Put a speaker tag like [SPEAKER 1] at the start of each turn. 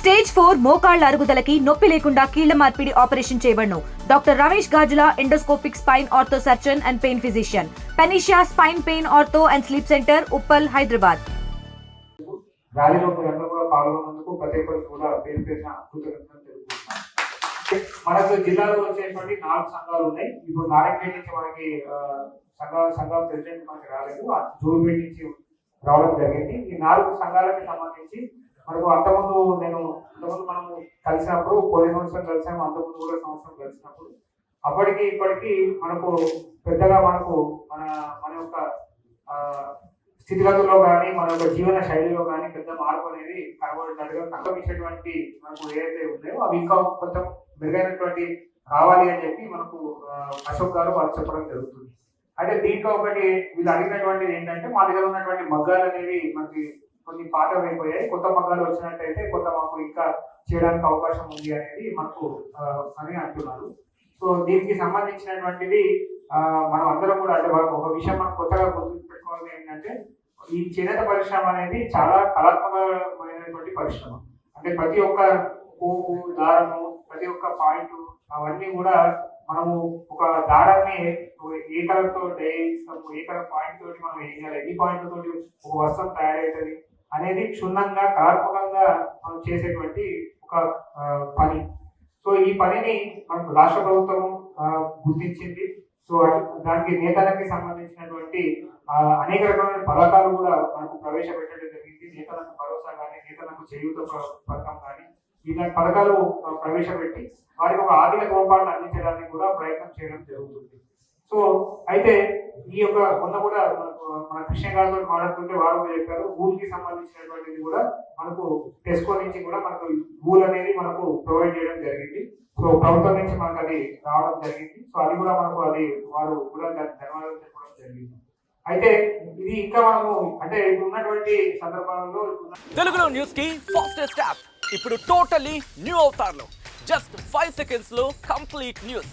[SPEAKER 1] Stage four మోకాళ్ళ అరుగుదలకి నొప్పి లేకుండా కీళ్ళ మార్పిడి operation చేయబడను. Doctor Ramesh Gajula endoscopic spine ortho surgeon and pain physician. Panacea spine pain ortho and sleep centre Uppal Hyderabad.
[SPEAKER 2] ర్యాలీలో మీరందరూ కూడా పాల్గొన్నందుకు ప్రతి ఒక్కరికి కూడా పేరు పేరున కృతజ్ఞతలు తెలుపుతున్నాం మనకు జిల్లాలో వచ్చేటువంటి నాలుగు సంఘాలు ఉన్నాయి. ఇప్పుడు నారాయణపేట నుంచి మనకి సంఘాల సంఘాల ప్రెసిడెంట్ మనకి రాలేదు. ఆ జోగిపేట నుంచి రావడం జరిగింది. ఈ నాలుగు సంఘాలకు సంబంధించి మనకు అంతకుముందు నేను అంతకుముందు మనము కలిసినప్పుడు పోయిన సంవత్సరం కలిసాము అంతకుముందు కూడా సంవత్సరం కలిసినప్పుడు. అప్పటికి ఇప్పటికీ మనకు పెద్దగా మనకు మన మన యొక్క స్థితిగతుల్లో కానీ మన యొక్క జీవన శైలిలో కానీ పెద్ద మార్పు అనేది కనబడినట్టుగా కనిపించేటువంటి మనకు ఏదైతే ఉన్నాయో అవి ఇంకా కొంచెం మెరుగైనటువంటి రావాలి అని చెప్పి మనకు అశోక్ గారు వాళ్ళు చెప్పడం జరుగుతుంది. అయితే దీంట్లో ఒకటి వీళ్ళు అడిగినటువంటిది ఏంటంటే మా దగ్గర ఉన్నటువంటి మగ్గాలు అనేవి మనకి కొన్ని పాత అయిపోయాయి. కొత్త మగ్గాలు వచ్చినట్టయితే కొత్త మాకు ఇంకా చేయడానికి అవకాశం ఉంది అనేది మనకు అని అంటున్నారు. సో దీనికి సంబంధించినటువంటిది మనం అందరం కూడా అంటే ఒక విషయం మనం కొత్తగా గుర్తుపెట్టుకోవాలి ఏంటంటే ఈ చేనేత పరిశ్రమ అనేది చాలా కళాత్మకమైనటువంటి పరిశ్రమ. అంటే ప్రతి ఒక్క పువ్వు దారము ప్రతి ఒక్క పాయింట్ అవన్నీ కూడా మనము ఒక దారాన్ని ఏ కలర్తో డై ఏ కలర్ పాయింట్ తోటి మనం వేయాలి. ఎన్ని పాయింట్ తోటి ఒక వస్త్రం తయారవుతుంది. అనేది క్షుణ్ణంగా కళాత్మకంగా మనం చేసేటువంటి ఒక పని. సో ఈ పనిని మనకు రాష్ట్ర ప్రభుత్వం గుర్తించింది. సో దానికి నేతలకి సంబంధించినటువంటి అనేక రకమైన పథకాలు కూడా మనకు ప్రవేశపెట్టడం జరిగింది. నేతలకు భరోసా కానీ నేతలకు చేయూత పథకం కానీ ఇలాంటి పథకాలు ప్రవేశపెట్టి వారికి ఒక ఆర్థిక తోడ్పాటును అందించడానికి కూడా ప్రయత్నం చేయడం జరుగుతుంది. సో అయితే ఈ యొక్క మొన్న కూడా మనకు మన కృష్ణ గారితో మాట్లాడుతుంటే వారు చెప్పారు భూమికి సంబంధించినటువంటిది కూడా మనకు టెస్కో నుంచి కూడా మనకు భూల్ అనేది మనకు ప్రొవైడ్ చేయడం జరిగింది. సో ప్రభుత్వం నుంచి మనకు అది రావడం జరిగింది. సో అది కూడా మనకు అది వారు కూడా దానికి ధన్యవాదాలు చెప్పడం జరిగింది. అయితే ఇది ఇంకా మనము అంటే ఉన్నటువంటి సందర్భాలలో
[SPEAKER 3] తెలుగులో న్యూస్కి ఫాస్టెస్ట్ యాప్ ఇప్పుడు టోటలీ న్యూ అవతార్లో జస్ట్ ఫైవ్ సెకండ్స్లో కంప్లీట్ న్యూస్